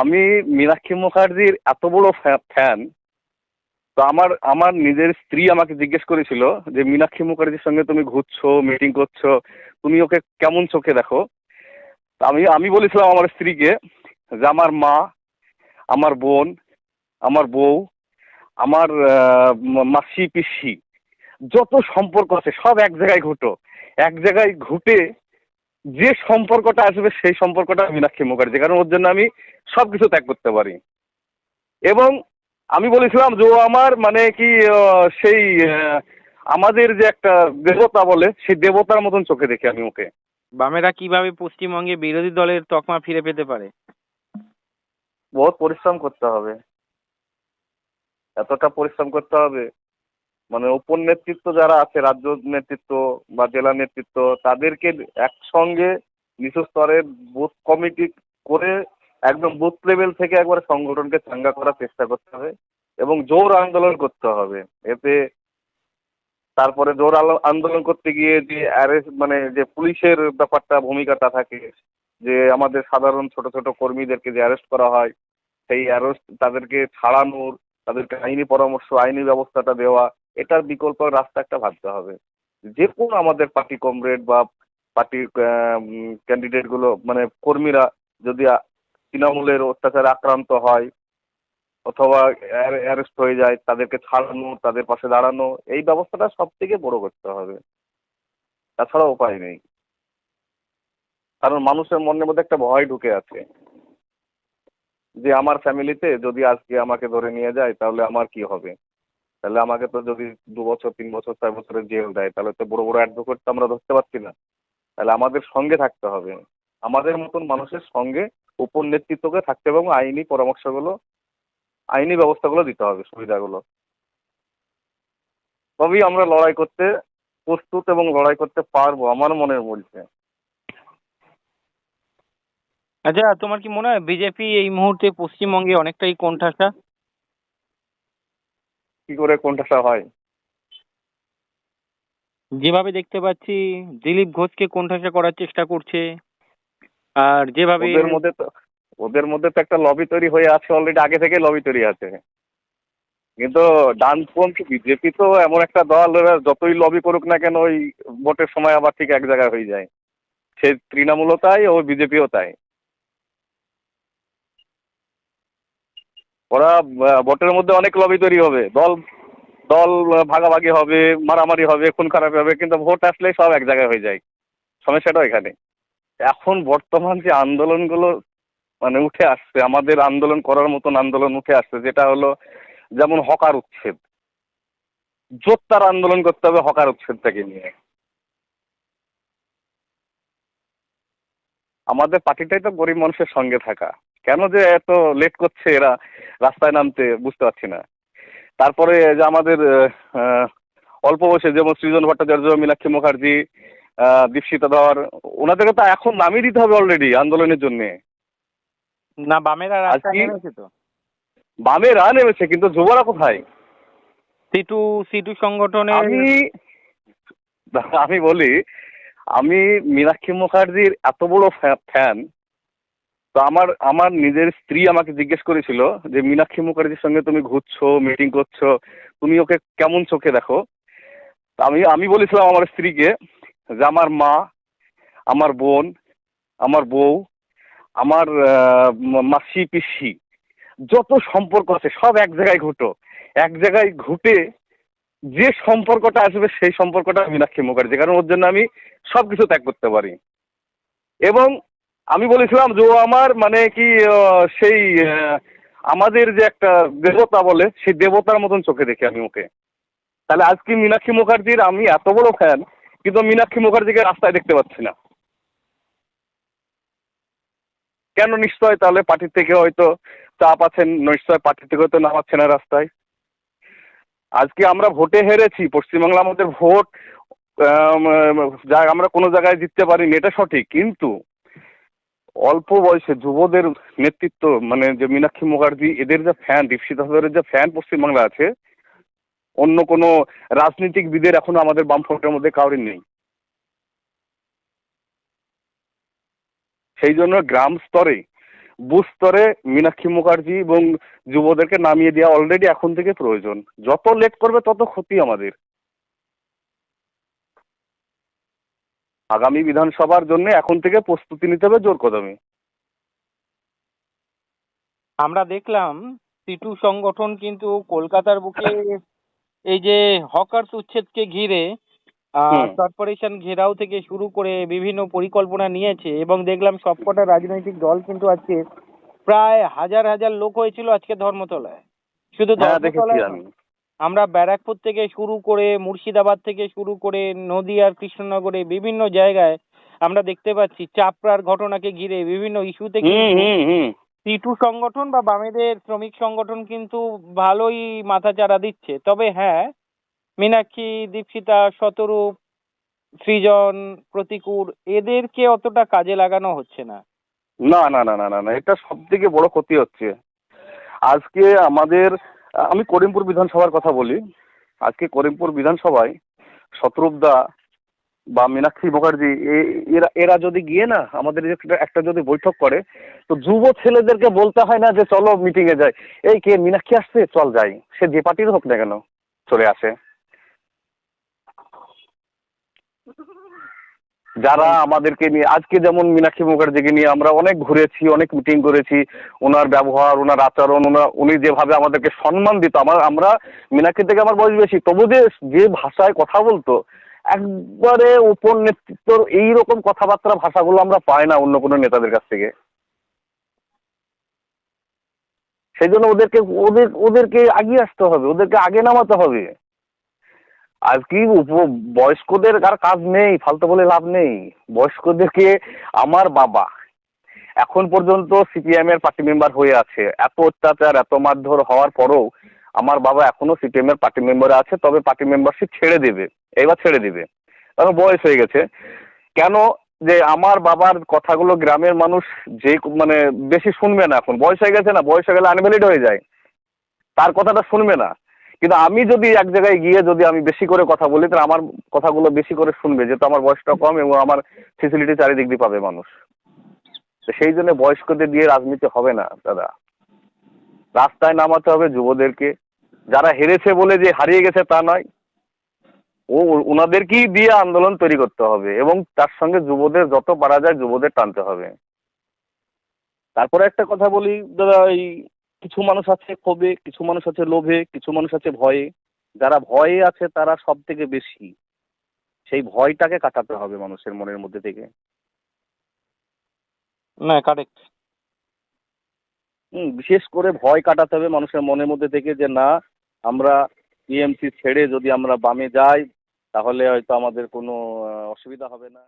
আমি মীনাক্ষী মুখার্জির এত বড় ফ্যান, তো আমার আমার নিজের স্ত্রী আমাকে জিজ্ঞেস করেছিল যে, মীনাক্ষী মুখার্জির সঙ্গে তুমি ঘুরছো মিটিং করছ, তুমি ওকে কেমন চোখে দেখো? আমি আমি বলেছিলাম আমার স্ত্রীকে যে, আমার মা, আমার বোন, আমার বউ, আমার মাসি, পিসি, যত সম্পর্ক আছে সব এক জায়গায় ঘুটো এক জায়গায় ঘুটে যে সম্পর্কটা আসবে সেই সম্পর্কটা মীনাক্ষী মুখার্জি কারণ ওর জন্য আমি সব কিছু ত্যাগ করতে পারি। এবং আমি বলেছিলাম যে ও আমার মানে কি সেই আমাদের যে একটা দেবতা বলে সেই দেবতার মতন চোখে দেখি আমি ওকে। বামেরা কীভাবে পশ্চিমবঙ্গে বিরোধী দলের তকমা ফিরে পেতে পারে? বহুত পরিশ্রম করতে হবে। এতটা পরিশ্রম করতে হবে। মানে উপর নেতৃত্ব যারা আছে, রাজ্য নেতৃত্ব বা জেলা নেতৃত্ব, তাদেরকে একসঙ্গে নিচু স্তরের বুথ কমিটি করে একদম বুথ লেভেল থেকে একবারে সংগঠনকে চাঙ্গা করার চেষ্টা করতে হবে এবং জোর আন্দোলন করতে হবে। এতে তারপরে জোর আন্দোলন করতে গিয়ে যে অ্যারেস্ট মানে যে পুলিশের ব্যাপারটা, ভূমিকাটা থাকে, যে আমাদের সাধারণ ছোট ছোট কর্মীদেরকে যে অ্যারেস্ট করা হয়, সেই অ্যারেস্ট তাদেরকে ছাড়ানোর, তাদেরকে আইনি পরামর্শ, আইনি ব্যবস্থাটা দেওয়া এটার বিকল্প রাস্তা একটা ভাবতে হবে। যে কোনো আমাদের পার্টি কমরেড বা পার্টির ক্যান্ডিডেটগুলো মানে কর্মীরা যদি তৃণমূলের অত্যাচারে আক্রান্ত হয় অথবা অ্যারেস্ট হয়ে যায়, তাদেরকে ছাড়ানো, তাদের পাশে দাঁড়ানো, এই ব্যবস্থাটা সব থেকে বড় করতে হবে। তাছাড়া উপায় নেই। কারণ মানুষের মনের মধ্যে একটা ভয় ঢুকে আছে। যে আমার ফ্যামিলিতে যদি আজকে আমাকে ধরে নিয়ে যায়, তাহলে আমার কি হবে? তাহলে আমাকে তো যদি দু বছর, তিন বছর, চার বছরের জেল দেয়, তাহলে তো বড় বড় অ্যাডভোকেট তো আমরা ধরতে পারছি না। তাহলে আমাদের সঙ্গে থাকতে হবে। আমাদের মতন মানুষের সঙ্গে উপর নেতৃত্বকে থাকতে হবে এবং আইনি পরামর্শগুলো, আইনি ব্যবস্থাগুলো দিতে হবে, সুবিধাগুলো। তবেই আমরা লড়াই করতে প্রস্তুত এবং লড়াই করতে পারব, আমার মনে বলছে। আচ্ছা তোমার কি মনে হয়, বিজেপি এই মুহূর্তে পশ্চিমবঙ্গে অনেকটাই কোণঠাসা? কি করে কোনটা হয়? যেভাবে দেখতে পাচ্ছি দিলীপ ঘোষকে কোণঠাসা করার চেষ্টা করছে আর যেভাবে ওদের মধ্যে তো ওদের মধ্যে তো একটা লবি তৈরি হয়ে আছে অলরেডি আগে থেকে লবি তৈরি আছে। কিন্তু ডানপন্থী বিজেপি তো এমন একটা দল যতই লবি করুক না কেন ওই ভোটের সময় আবার ঠিক এক জায়গায় হয়ে যায়। সে তৃণমূলও তাই ও বিজেপিও তাই। ওরা ভোটের মধ্যে অনেক লবি তৈরি হবে। দল দল ভাগাভাগি হবে, মারামারি হবে, খুন খারাপ হবে, কিন্তু ভোট আসলে সব এক জায়গায় হয়ে যায়। সমস্যাটা এখানে। এখন বর্তমান যে আন্দোলনগুলো মানে উঠে আসছে, আমাদের আন্দোলন করার মতন আন্দোলন উঠে আসছে, যেটা হলো যেমন হকার উচ্ছেদ। জোরদার আন্দোলন করতে হবে হকার উচ্ছেদটাকে নিয়ে। আমাদের পার্টিটাই তো গরিব মানুষের সঙ্গে থাকা। কেন যে এত লেট করছে এরা? রাস্তায় নামতে বুঝতে পারছি না। তারপরে যে আমাদের অল্প বয়সে যেমন সৃজন ভট্টাচার্য মীনাক্ষী মুখার্জি দীপশিতা ধর ওনাদেরকে তো এখন নামিয়ে দিতে হবে অলরেডি আন্দোলনের জন্যে। না বামেরা রাস্তায় নেমেছে তো। বামেরা নেমেছে কিন্তু যুবরা কোথায়? সিটু সিটু সংগঠনের আমি আমি বলি আমি মীনাক্ষী মুখার্জির এত বড় ফ্যান তো আমার আমার নিজের স্ত্রী আমাকে জিজ্ঞেস করেছিল যে, মীনাক্ষী মুখার্জির সঙ্গে তুমি ঘুরছো মিটিং করছ, তুমি ওকে কেমন চোখে দেখো? আমি আমি বলেছিলাম আমার স্ত্রীকে যে, আমার মা, আমার বোন, আমার বউ, আমার মাসি, পিসি, যত সম্পর্ক আছে, সব এক জায়গায় ঘুটো এক জায়গায় ঘুটে যে সম্পর্কটা আসবে, সেই সম্পর্কটা মীনাক্ষী মুখার্জি। কারণ ওর জন্য আমি সব কিছু ত্যাগ করতে পারি। এবং আমি বলেছিলাম যে আমার মানে কি সেই আমাদের যে একটা দেবতা বলে সেই দেবতার মতন চোখে দেখি আমি ওকে। তাহলে আজকে মীনাক্ষী মুখার্জির আমি এত বড় ফ্যান কিন্তু মীনাক্ষী মুখার্জিকে রাস্তায় দেখতে পাচ্ছি না। কেন নিশ্চয় তাহলে পার্টির থেকে হয়তো চাপ আছেন নিশ্চয় পার্টি থেকে হয়তো নামাচ্ছে না রাস্তায়? আজকে আমরা ভোটে হেরেছি? পশ্চিমবাংলা আমাদের ভোট আম, আমরা কোনো জায়গায় জিততে পারিনি এটা সঠিক কিন্তু অল্প বয়সে যুবদের নেতৃত্ব মানে যে মীনাক্ষী মুখার্জি, এদের যে ফ্যান ধরের যে ফ্যান পশ্চিমবাংলা আছে, অন্য কোনো রাজনীতিকবিদের এখনও আমাদের বামফ্রন্টের মধ্যে কাউরি নেই। সেই জন্য গ্রাম স্তরে, বুথ স্তরে মীনাক্ষী মুখার্জি এবং যুবদেরকে নামিয়ে দেওয়া অলরেডি এখন থেকে প্রয়োজন। যত লেট করবে, তত ক্ষতি আমাদের। আগামী বিধানসভার জন্য এখন থেকে প্রস্তুতি নিতে হবে জোর কদমে। আমরা দেখলাম সিটু সংগঠন কিন্তু কলকাতার বুকে এই যে হকার্স উচ্ছেদকে ঘিরে। কর্পোরেশন ঘেরাও থেকে শুরু করে বিভিন্ন পরিকল্পনা নিয়েছে এবং দেখলাম সবকটা রাজনৈতিক দল কিন্তু আজকে প্রায় হাজার হাজার লোক হয়েছিল আজকে ধর্মতলায়। শুধু হ্যাঁ ধর্মতলায় আমরা ব্যারাকপুর থেকে শুরু করে মুর্শিদাবাদ থেকে শুরু করে নদিয়ার কৃষ্ণনগরে বিভিন্ন জায়গায় আমরা দেখতে পাচ্ছি চাপড়ার ঘটনাকে ঘিরে বিভিন্ন ইস্যুতে সিটু সংগঠন বা বামেদের শ্রমিক সংগঠন কিন্তু ভালোই মাথাচাড়া দিচ্ছে। তবে হ্যাঁ মীনাক্ষী দীপশিতা শতরূপ সৃজন প্রতিকূর এদেরকে অতটা কাজে লাগানো হচ্ছে না। না না না না না না এটা সব থেকে বড় ক্ষতি হচ্ছে। আজকে আমাদের আমি করিমপুর বিধানসভার কথা বলি। আজকে করিমপুর বিধানসভায় শত্রুপদা বা মীনাক্ষী মুখার্জি, এ- এরা এরা যদি গিয়ে না আমাদের একটা- যদি বৈঠক করে, তো যুব ছেলেদেরকে বলতে হয় না যে চলো মিটিংয়ে যাই। এই কে, মীনাক্ষী আসছে? চল যাই। সে যে পার্টির হোক না কেন, চলে আসে। যারা আমাদেরকে নিয়ে, আজকে যেমন মীনাক্ষী মুখার্জিকে নিয়ে আমরা অনেক ঘুরেছি, অনেক মিটিং করেছি, ওনার ব্যবহার, ওনার আচরণ, ওনার, উনি যেভাবে আমাদেরকে সম্মান দিত, আমার, আমরা মীনাক্ষী থেকে আমার বয়স বেশি, তবু যে যে ভাষায় কথা বলতো, একবারে উপর নেতৃত্বর এইরকম কথাবার্তা ভাষাগুলো আমরা পাই না অন্য কোনো নেতাদের কাছ থেকে। সেই জন্য ওদেরকে, ওদের, ওদেরকে আগিয়ে আসতে হবে, ওদেরকে আগে নামাতে হবে। আর কি বয়স্কদের আর কাজ নেই, ফালতু বলে লাভ নেই। বয়স্কদেরকে আমার বাবা এখন পর্যন্ত সিপিএম এর পার্টি মেম্বার হয়ে আছে। এত অত্যাচার, এত মারধর হওয়ার পরেও আমার বাবা এখনও সিপিএম এর পার্টি মেম্বারে আছে, তবে পার্টি মেম্বারশিপ ছেড়ে দেবে এবার ছেড়ে দেবে। কারণ বয়স হয়ে গেছে। কেন যে আমার বাবার কথাগুলো গ্রামের মানুষ যে মানে বেশি শুনবে না এখন। বয়স হয়ে গেছে না, বয়স হয়ে গেলে আনভ্যালিড হয়ে যায়। তার কথাটা শুনবে না। কিন্তু আমি যদি এক জায়গায় গিয়ে যদি আমি বেশি করে কথা বলি, তাহলে আমার কথাগুলো বেশি করে শুনবে, যেহেতু আমার বয়সটা কম এবং আমার ফেসিলিটি চারিদিক দিয়ে পাবে মানুষ। তো সেই জন্য বয়স্কদের দিয়ে রাজনীতি হবে না, দাদা। রাস্তায় নামাতে হবে যুবদেরকে। যারা হেরেছে বলে যে হারিয়ে গেছে তা নয়। ও ওনাদেরকেই দিয়ে আন্দোলন তৈরি করতে হবে এবং তার সঙ্গে যুবদের যত পারা যায় যুবদের টানতে হবে। তারপরে একটা কথা বলি, দাদা, এই কিছু মানুষ আছে ক্ষোভে কিছু মানুষ আছে লোভে কিছু মানুষ আছে ভয়ে। যারা ভয়ে আছে তারা সব থেকে বেশি। সেই ভয়টাকে কাটাতে হবে মানুষের মনের মধ্যে থেকে। না কারেক্ট হুম, বিশেষ করে ভয় কাটাতে হবে মানুষের মনের মধ্যে থেকে যে না আমরা টিএমসি ছেড়ে যদি আমরা বামে যাই তাহলে হয়তো আমাদের কোনো অসুবিধা হবে না।